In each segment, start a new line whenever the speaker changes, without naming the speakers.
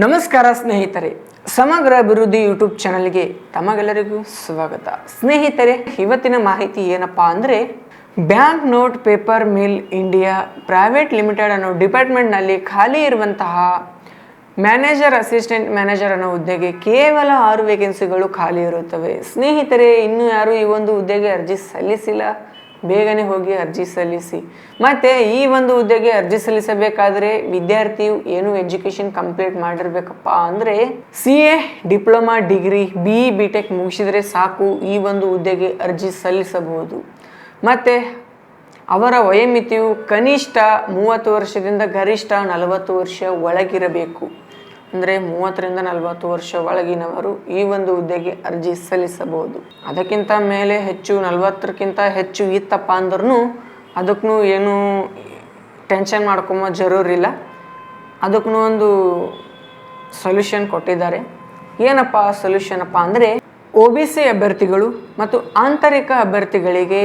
ನಮಸ್ಕಾರ ಸ್ನೇಹಿತರೆ, ಸಮಗ್ರ ಅಭಿವೃದ್ಧಿ ಯೂಟ್ಯೂಬ್ ಚಾನಲ್ಗೆ ತಮಗೆಲ್ಲರಿಗೂ ಸ್ವಾಗತ. ಸ್ನೇಹಿತರೆ, ಇವತ್ತಿನ ಮಾಹಿತಿ ಏನಪ್ಪಾ ಅಂದರೆ, bank note paper mill India private limited ಅನ್ನೋ ಡಿಪಾರ್ಟ್ಮೆಂಟ್ನಲ್ಲಿ ಖಾಲಿ ಇರುವಂತಹ ಮ್ಯಾನೇಜರ್, ಅಸಿಸ್ಟೆಂಟ್ ಮ್ಯಾನೇಜರ್ ಅನ್ನೋ ಹುದ್ದೆಗೆ ಕೇವಲ ಆರು ವೇಕೆನ್ಸಿಗಳು ಖಾಲಿ ಇರುತ್ತವೆ. ಸ್ನೇಹಿತರೆ, ಇನ್ನೂ ಯಾರು ಈ ಒಂದು ಹುದ್ದೆಗೆ ಅರ್ಜಿ ಸಲ್ಲಿಸಿಲ್ಲ? ಬೇಗನೆ ಹೋಗಿ ಅರ್ಜಿ ಸಲ್ಲಿಸಿ. ಮತ್ತು ಈ ಒಂದು ಹುದ್ದೆಗೆ ಅರ್ಜಿ ಸಲ್ಲಿಸಬೇಕಾದ್ರೆ ವಿದ್ಯಾರ್ಥಿಯು ಏನು ಎಜುಕೇಷನ್ ಕಂಪ್ಲೀಟ್ ಮಾಡಿರ್ಬೇಕಪ್ಪ ಅಂದರೆ C A diploma degree B E B tech ಮುಗಿಸಿದರೆ ಸಾಕು ಈ ಒಂದು ಹುದ್ದೆಗೆ ಅರ್ಜಿ ಸಲ್ಲಿಸಬಹುದು. ಮತ್ತು ಅವರ ವಯೋಮಿತಿಯು ಕನಿಷ್ಠ ಮೂವತ್ತು ವರ್ಷದಿಂದ ಗರಿಷ್ಠ ನಲವತ್ತು ವರ್ಷ ಒಳಗಿರಬೇಕು. ಅಂದರೆ ಮೂವತ್ತರಿಂದ ನಲವತ್ತು ವರ್ಷ ಒಳಗಿನವರು ಈ ಒಂದು ಹುದ್ದೆಗೆ ಅರ್ಜಿ ಸಲ್ಲಿಸಬಹುದು. ಅದಕ್ಕಿಂತ ಮೇಲೆ ಹೆಚ್ಚು ನಲವತ್ತಕ್ಕಿಂತ ಹೆಚ್ಚು ಇತ್ತಪ್ಪ ಅಂದ್ರೂ ಅದಕ್ಕೂ ಏನು ಟೆನ್ಷನ್ ಮಾಡ್ಕೊಂಬೋ ಜರೂರಿಲ್ಲ. ಅದಕ್ಕೂ ಒಂದು ಸೊಲ್ಯೂಷನ್ ಕೊಟ್ಟಿದ್ದಾರೆ. ಏನಪ್ಪ ಸೊಲ್ಯೂಷನ್ ಅಪ್ಪ ಅಂದರೆ ಒ ಬಿ ಸಿ ಅಭ್ಯರ್ಥಿಗಳು ಮತ್ತು ಆಂತರಿಕ ಅಭ್ಯರ್ಥಿಗಳಿಗೆ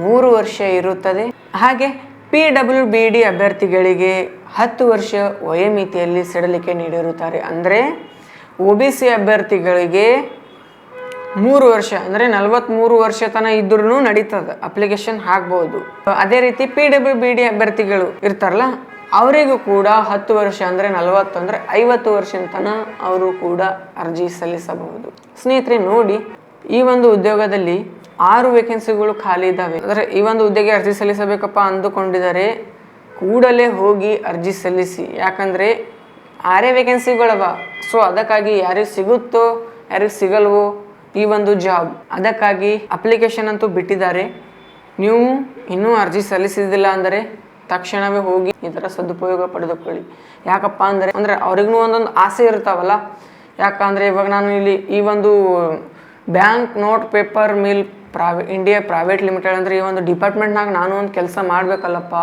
ಮೂರು ವರ್ಷ ಇರುತ್ತದೆ. ಹಾಗೆ ಪಿ ಡಬ್ಲ್ಯೂ ಬಿ ಡಿ ಅಭ್ಯರ್ಥಿಗಳಿಗೆ ಹತ್ತು ವರ್ಷ ವಯೋಮಿತಿಯಲ್ಲಿ ಸಡಲಿಕೆ ನೀಡಿರುತ್ತಾರೆ. ಅಂದರೆ ಒ ಬಿ ಸಿ ಅಭ್ಯರ್ಥಿಗಳಿಗೆ ಮೂರು ವರ್ಷ, ಅಂದರೆ ನಲವತ್ತ್ಮೂರು ವರ್ಷ ತನಕ ಇದ್ರೂ ನಡೀತದೆ. ಅಪ್ಲಿಕೇಶನ್ ಹಾಕ್ಬೋದು ಅದೇ ರೀತಿ ಪಿ ಡಬ್ಲ್ಯೂ ಬಿ ಡಿ ಅಭ್ಯರ್ಥಿಗಳು ಇರ್ತಾರಲ್ಲ, ಅವರಿಗೂ ಕೂಡ ಹತ್ತು ವರ್ಷ, ಅಂದರೆ ನಲವತ್ತು, ಅಂದರೆ ಐವತ್ತು ವರ್ಷದ ತನಕ ಅವರು ಕೂಡ ಅರ್ಜಿ ಸಲ್ಲಿಸಬಹುದು. ಸ್ನೇಹಿತರೆ, ನೋಡಿ, ಈ ಒಂದು ಉದ್ಯೋಗದಲ್ಲಿ ಆರು ವೇಕೆನ್ಸಿಗಳು ಖಾಲಿ ಇದ್ದಾವೆ. ಅಂದರೆ ಈ ಒಂದು ಹುದ್ದೆಗೆ ಅರ್ಜಿ ಸಲ್ಲಿಸಬೇಕಪ್ಪ ಅಂದುಕೊಂಡಿದ್ದಾರೆ. ಕೂಡಲೇ ಹೋಗಿ ಅರ್ಜಿ ಸಲ್ಲಿಸಿ. ಯಾಕಂದರೆ ಆರೇ ವೇಕೆನ್ಸಿಗಳವ ಸೊ ಅದಕ್ಕಾಗಿ ಯಾರಿಗೆ ಸಿಗುತ್ತೋ, ಯಾರಿಗೆ ಸಿಗಲ್ವೋ ಈ ಒಂದು ಜಾಬ್ ಅದಕ್ಕಾಗಿ ಅಪ್ಲಿಕೇಶನ್ ಅಂತೂ ಬಿಟ್ಟಿದ್ದಾರೆ. ನೀವು ಇನ್ನೂ ಅರ್ಜಿ ಸಲ್ಲಿಸಿದ್ದಿಲ್ಲ ಅಂದರೆ ತಕ್ಷಣವೇ ಹೋಗಿ ಇದರ ಸದುಪಯೋಗ ಪಡೆದುಕೊಳ್ಳಿ. ಯಾಕಪ್ಪ ಅಂದರೆ ಅಂದರೆ ಅವ್ರಿಗೂ ಒಂದೊಂದು ಆಸೆ ಇರ್ತಾವಲ್ಲ. ಯಾಕಂದರೆ ಇವಾಗ ನಾನು ಇಲ್ಲಿ ಈ ಒಂದು bank note paper mill private India private limited ಅಂದರೆ ಈ ಒಂದು ಡಿಪಾರ್ಟ್ಮೆಂಟ್ನಾಗ ನಾನು ಒಂದು ಕೆಲಸ ಮಾಡಬೇಕಲ್ಲಪ್ಪ.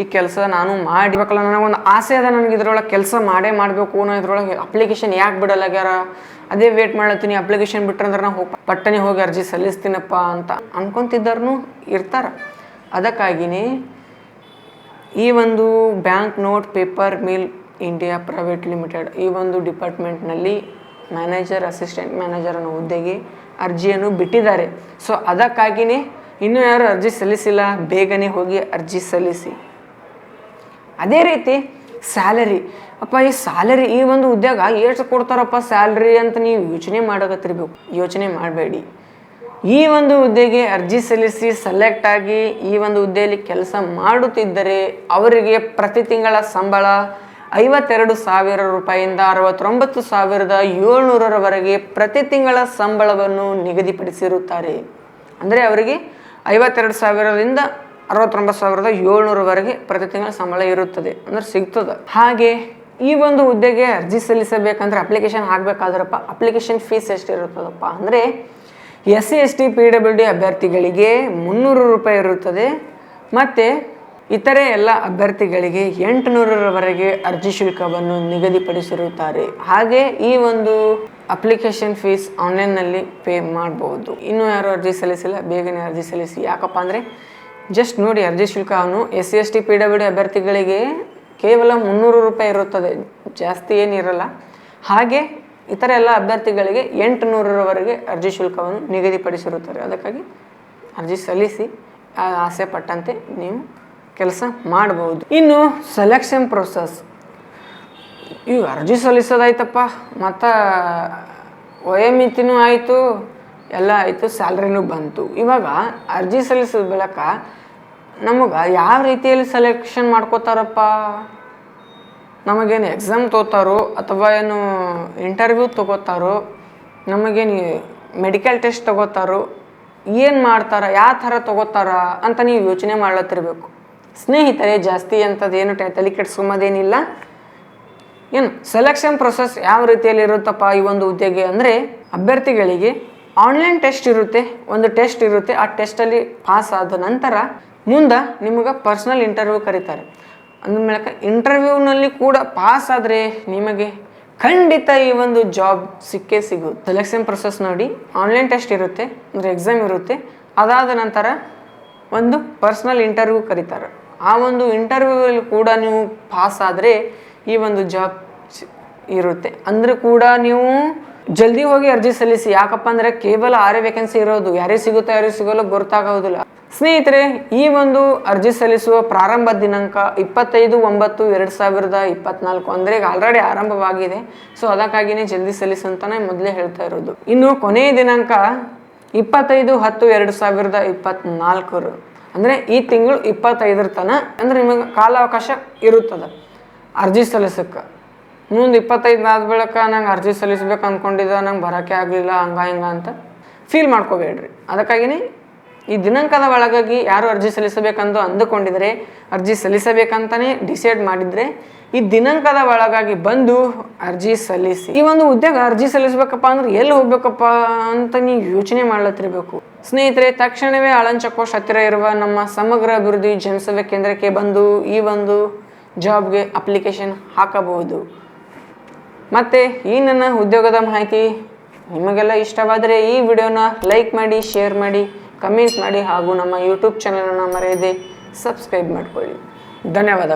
ಈ ಕೆಲಸ ನಾನು ಮಾಡಬೇಕಲ್ಲ ನನಗೊಂದು ಆಸೆ ಅದ ನನಗೆ ಇದ್ರೊಳಗೆ ಕೆಲಸ ಮಾಡೇ ಮಾಡಬೇಕು ಅನ್ನೋ ಇದ್ರೊಳಗೆ ಅಪ್ಲಿಕೇಶನ್ ಯಾಕೆ ಬಿಡಲಾಗ್ಯಾರ ಅದೇ ವೇಟ್ ಮಾಡ್ಲತ್ತೀನಿ ಅಪ್ಲಿಕೇಶನ್ ಬಿಟ್ರಂದ್ರೆ ನಾ ಹೋಗಿ ಪಟ್ಟನೆ ಹೋಗಿ ಅರ್ಜಿ ಸಲ್ಲಿಸ್ತೀನಪ್ಪ ಅಂತ ಅನ್ಕೊತಿದ್ದರೂ ಇರ್ತಾರ. ಅದಕ್ಕಾಗಿನೇ ಈ ಒಂದು bank note paper mill India private limited ಈ ಒಂದು ಡಿಪಾರ್ಟ್ಮೆಂಟ್ನಲ್ಲಿ ಮ್ಯಾನೇಜರ್ ಅಸಿಸ್ಟೆಂಟ್ ಮ್ಯಾನೇಜರ್ ಅನ್ನೋ ಹುದ್ದೆಗೆ ಅರ್ಜಿಯನ್ನು ಬಿಟ್ಟಿದ್ದಾರೆ. ಸೊ ಅದಕ್ಕಾಗಿಯೇ ಇನ್ನೂ ಯಾರು ಅರ್ಜಿ ಸಲ್ಲಿಸಿಲ್ಲ, ಬೇಗನೆ ಹೋಗಿ ಅರ್ಜಿ ಸಲ್ಲಿಸಿ. ಅದೇ ರೀತಿ ಸ್ಯಾಲರಿ. ಅಪ್ಪ, ಈ ಸ್ಯಾಲರಿ ಈ ಒಂದು ಉದ್ಯೋಗ ಎಷ್ಟು ಕೊಡ್ತಾರಪ್ಪ ಸ್ಯಾಲ್ರಿ ಅಂತ ನೀವು ಯೋಚನೆ ಮಾಡಕತ್ತಿರ್ಬೇಕು. ಯೋಚನೆ ಮಾಡಬೇಡಿ. ಈ ಒಂದು ಹುದ್ದೆಗೆ ಅರ್ಜಿ ಸಲ್ಲಿಸಿ ಸೆಲೆಕ್ಟ್ ಆಗಿ ಈ ಒಂದು ಹುದ್ದೆಯಲ್ಲಿ ಕೆಲಸ ಮಾಡುತ್ತಿದ್ದರೆ ಅವರಿಗೆ ಪ್ರತಿ ತಿಂಗಳ ಸಂಬಳ ಐವತ್ತೆರಡು ಸಾವಿರ ರೂಪಾಯಿಯಿಂದ ಅರವತ್ತೊಂಬತ್ತು ಸಾವಿರದ ಏಳ್ನೂರರವರೆಗೆ ಪ್ರತಿ ತಿಂಗಳ ಸಂಬಳವನ್ನು ನಿಗದಿಪಡಿಸಿರುತ್ತಾರೆ. ಅಂದರೆ ಅವರಿಗೆ ಐವತ್ತೆರಡು ಸಾವಿರದಿಂದ ಅರವತ್ತೊಂಬತ್ತು ಸಾವಿರದ ಏಳ್ನೂರವರೆಗೆ ಪ್ರತಿ ತಿಂಗಳ ಸಂಬಳ ಇರುತ್ತದೆ. ಅಂದರೆ ಸಿಗ್ತದೆ. ಹಾಗೆ ಈ ಒಂದು ಹುದ್ದೆಗೆ ಅರ್ಜಿ ಸಲ್ಲಿಸಬೇಕಂದ್ರೆ ಅಪ್ಲಿಕೇಶನ್ ಹಾಕಬೇಕಾದ್ರಪ್ಪ, ಅಪ್ಲಿಕೇಶನ್ ಫೀಸ್ ಎಷ್ಟಿರುತ್ತದಪ್ಪ ಅಂದರೆ S C S T P W D ಅಭ್ಯರ್ಥಿಗಳಿಗೆ ಮುನ್ನೂರು ರೂಪಾಯಿ ಇರುತ್ತದೆ. ಮತ್ತು ಇತರೆ ಎಲ್ಲ ಅಭ್ಯರ್ಥಿಗಳಿಗೆ ಎಂಟುನೂರರವರೆಗೆ ಅರ್ಜಿ ಶುಲ್ಕವನ್ನು ನಿಗದಿಪಡಿಸಿರುತ್ತಾರೆ. ಹಾಗೆ ಈ ಒಂದು ಅಪ್ಲಿಕೇಶನ್ ಫೀಸ್ ಆನ್ಲೈನ್ನಲ್ಲಿ ಪೇ ಮಾಡಬಹುದು ಇನ್ನೂ ಯಾರು ಅರ್ಜಿ ಸಲ್ಲಿಸಿಲ್ಲ, ಬೇಗನೆ ಅರ್ಜಿ ಸಲ್ಲಿಸಿ. ಯಾಕಪ್ಪ ಅಂದರೆ ಜಸ್ಟ್ ನೋಡಿ ಅರ್ಜಿ ಶುಲ್ಕವನ್ನು S C S T P W ಅಭ್ಯರ್ಥಿಗಳಿಗೆ ಕೇವಲ ಮುನ್ನೂರು ರೂಪಾಯಿ ಇರುತ್ತದೆ. ಜಾಸ್ತಿ ಏನಿರಲ್ಲ ಹಾಗೆ ಇತರ ಎಲ್ಲ ಅಭ್ಯರ್ಥಿಗಳಿಗೆ ಎಂಟು ನೂರರವರೆಗೆ ಅರ್ಜಿ ಶುಲ್ಕವನ್ನು ನಿಗದಿಪಡಿಸಿರುತ್ತಾರೆ. ಅದಕ್ಕಾಗಿ ಅರ್ಜಿ ಸಲ್ಲಿಸಿ ಆಸೆ ಪಟ್ಟಂತೆ ನೀವು ಕೆಲಸ ಮಾಡಬಹುದು ಇನ್ನು ಸೆಲೆಕ್ಷನ್ ಪ್ರೊಸೆಸ್ ಇವು ಅರ್ಜಿ ಸಲ್ಲಿಸೋದಾಯ್ತಪ್ಪ. ಮತ್ತು ವಯೋಮಿತಿನೂ ಆಯಿತು, ಎಲ್ಲ ಆಯಿತು, ಸ್ಯಾಲ್ರಿನೂ ಬಂತು. ಇವಾಗ ಅರ್ಜಿ ಸಲ್ಲಿಸಿದ ಬಳಿಕ ನಮಗೆ ಯಾವ ರೀತಿಯಲ್ಲಿ ಸೆಲೆಕ್ಷನ್ ಮಾಡ್ಕೋತಾರಪ್ಪ? ನಮಗೇನು ಎಕ್ಸಾಮ್ ತೊಗೋತಾರೋ ಅಥವಾ ಏನು ಇಂಟರ್ವ್ಯೂ ತೊಗೋತಾರೋ, ನಮಗೇನು ಮೆಡಿಕಲ್ ಟೆಸ್ಟ್ ತೊಗೋತಾರೋ, ಏನು ಮಾಡ್ತಾರ, ಯಾವ ಥರ ತೊಗೋತಾರ ಅಂತ ನೀವು ಯೋಚನೆ ಮಾಡ್ಲತ್ತಿರ್ಬೇಕು. ಸ್ನೇಹಿತರೆ, ಜಾಸ್ತಿ ಅಂಥದ್ದು ಏನು ಟೆ- ತಲೆ ಕೆಡ್ಸ್ಕೊಂಬೋದೇನಿಲ್ಲ ಏನು ಸೆಲೆಕ್ಷನ್ ಪ್ರೊಸೆಸ್ ಯಾವ ರೀತಿಯಲ್ಲಿ ಇರುತ್ತಪ್ಪ ಈ ಒಂದು ಹುದ್ದೆಗೆ ಅಂದರೆ, ಅಭ್ಯರ್ಥಿಗಳಿಗೆ ಆನ್ಲೈನ್ ಟೆಸ್ಟ್ ಇರುತ್ತೆ, ಒಂದು ಟೆಸ್ಟ್ ಇರುತ್ತೆ, ಆ ಟೆಸ್ಟಲ್ಲಿ ಪಾಸ್ ಆದ ನಂತರ ಮುಂದೆ ನಿಮಗೆ ಪರ್ಸ್ನಲ್ ಇಂಟರ್ವ್ಯೂ ಕರೀತಾರೆ. ಅಂದ ಮೂಲಕ ಇಂಟರ್ವ್ಯೂನಲ್ಲಿ ಕೂಡ ಪಾಸ್ ಆದರೆ ನಿಮಗೆ ಖಂಡಿತ ಈ ಒಂದು ಜಾಬ್ ಸಿಕ್ಕೇ ಸಿಗುತ್ತೆ ಸೆಲೆಕ್ಷನ್ ಪ್ರೊಸೆಸ್ ನೋಡಿ ಆನ್ಲೈನ್ ಟೆಸ್ಟ್ ಇರುತ್ತೆ, ಅಂದರೆ ಎಕ್ಸಾಮ್ ಇರುತ್ತೆ, ಅದಾದ ನಂತರ ಒಂದು ಪರ್ಸ್ನಲ್ ಇಂಟರ್ವ್ಯೂ ಕರೀತಾರೆ. ಆ ಒಂದು ಇಂಟರ್ವ್ಯೂವಲ್ಲಿ ಕೂಡ ನೀವು ಪಾಸ್ ಆದರೆ ಈ ಒಂದು ಜಾಬ್ ಇರುತ್ತೆ. ಅಂದ್ರೆ ಕೂಡ ನೀವು ಜಲ್ದಿ ಹೋಗಿ ಅರ್ಜಿ ಸಲ್ಲಿಸಿ. ಯಾಕಪ್ಪ ಅಂದರೆ ಕೇವಲ ಆರೇ ವೇಕೆನ್ಸಿ ಇರೋದು. ಯಾರೇ ಸಿಗುತ್ತೋ, ಯಾರೇ ಸಿಗೋಲ್ಲ ಗೊತ್ತಾಗೋದಿಲ್ಲ. ಸ್ನೇಹಿತರೆ, ಈ ಒಂದು ಅರ್ಜಿ ಸಲ್ಲಿಸುವ ಪ್ರಾರಂಭ ದಿನಾಂಕ ಇಪ್ಪತ್ತೈದು ಒಂಬತ್ತು ಎರಡು ಸಾವಿರದ ಇಪ್ಪತ್ನಾಲ್ಕು. ಅಂದರೆ ಈಗ ಆಲ್ರೆಡಿ ಆರಂಭವಾಗಿದೆ. ಸೊ ಅದಕ್ಕಾಗಿಯೇ ಜಲ್ದಿ ಸಲ್ಲಿಸು ಅಂತಾನೆ ಮೊದಲೇ ಹೇಳ್ತಾ ಇರೋದು. ಇನ್ನು ಕೊನೆಯ ದಿನಾಂಕ ಇಪ್ಪತ್ತೈದು ಹತ್ತು ಎರಡು ಸಾವಿರದ ಇಪ್ಪತ್ನಾಲ್ಕರು. ಅಂದರೆ ಈ ತಿಂಗಳು ಇಪ್ಪತ್ತೈದರ ತನ ಅಂದ್ರೆ ನಿಮಗೆ ಕಾಲಾವಕಾಶ ಇರುತ್ತದೆ. ಅರ್ಜಿ ಸಲ್ಲಿಸಕ್ಕೆ. ಮುಂದೆ ಇಪ್ಪತ್ತೈದು ಆದ ಬಳಿಕ ನಂಗೆ ಅರ್ಜಿ ಸಲ್ಲಿಸ್ಬೇಕು ಅಂದ್ಕೊಂಡಿದ್ದ ನಂಗೆ ಬರೋಕ್ಕೆ ಆಗಲಿಲ್ಲ, ಹಂಗ ಹಿಂಗ ಅಂತ ಫೀಲ್ ಮಾಡ್ಕೋಬೇಡ್ರಿ. ಅದಕ್ಕಾಗಿನೇ ಈ ದಿನಾಂಕದ ಒಳಗಾಗಿ ಯಾರು ಅರ್ಜಿ ಸಲ್ಲಿಸಬೇಕಂದು ಅಂದುಕೊಂಡಿದ್ರೆ ಅರ್ಜಿ ಸಲ್ಲಿಸಬೇಕಂತಲೇ ಡಿಸೈಡ್ ಮಾಡಿದರೆ ಈ ದಿನಾಂಕದ ಒಳಗಾಗಿ ಬಂದು ಅರ್ಜಿ ಸಲ್ಲಿಸಿ. ಈ ಒಂದು ಉದ್ಯೋಗ ಅರ್ಜಿ ಸಲ್ಲಿಸಬೇಕಪ್ಪ ಅಂದ್ರೆ ಎಲ್ಲಿ ಹೋಗ್ಬೇಕಪ್ಪ ಅಂತ ನೀವು ಯೋಚನೆ ಮಾಡ್ಲತ್ತಿರ್ಬೇಕು. ಸ್ನೇಹಿತರೆ, ತಕ್ಷಣವೇ ಅಳಂಚಕೋಶ್ ಹತ್ತಿರ ಇರುವ ನಮ್ಮ ಸಮಗ್ರ ಅಭಿವೃದ್ಧಿ ಜನಸೇವೆ ಕೇಂದ್ರಕ್ಕೆ ಬಂದು ಈ ಒಂದು ಜಾಬ್ಗೆ ಅಪ್ಲಿಕೇಶನ್ ಹಾಕಬಹುದು. ಮತ್ತು ಈ ನನ್ನ ಉದ್ಯೋಗದ ಮಾಹಿತಿ ನಿಮಗೆಲ್ಲ ಇಷ್ಟವಾದರೆ ಈ ವಿಡಿಯೋನ ಲೈಕ್ ಮಾಡಿ, ಶೇರ್ ಮಾಡಿ. ಕಮೆಂಟ್ ಮಾಡಿ ಹಾಗೂ ನಮ್ಮ ಯೂಟ್ಯೂಬ್ ಚಾನಲನ್ನು ಮರೆಯದೆ ಸಬ್ಸ್ಕ್ರೈಬ್ ಮಾಡಿಕೊಳ್ಳಿ. ಧನ್ಯವಾದ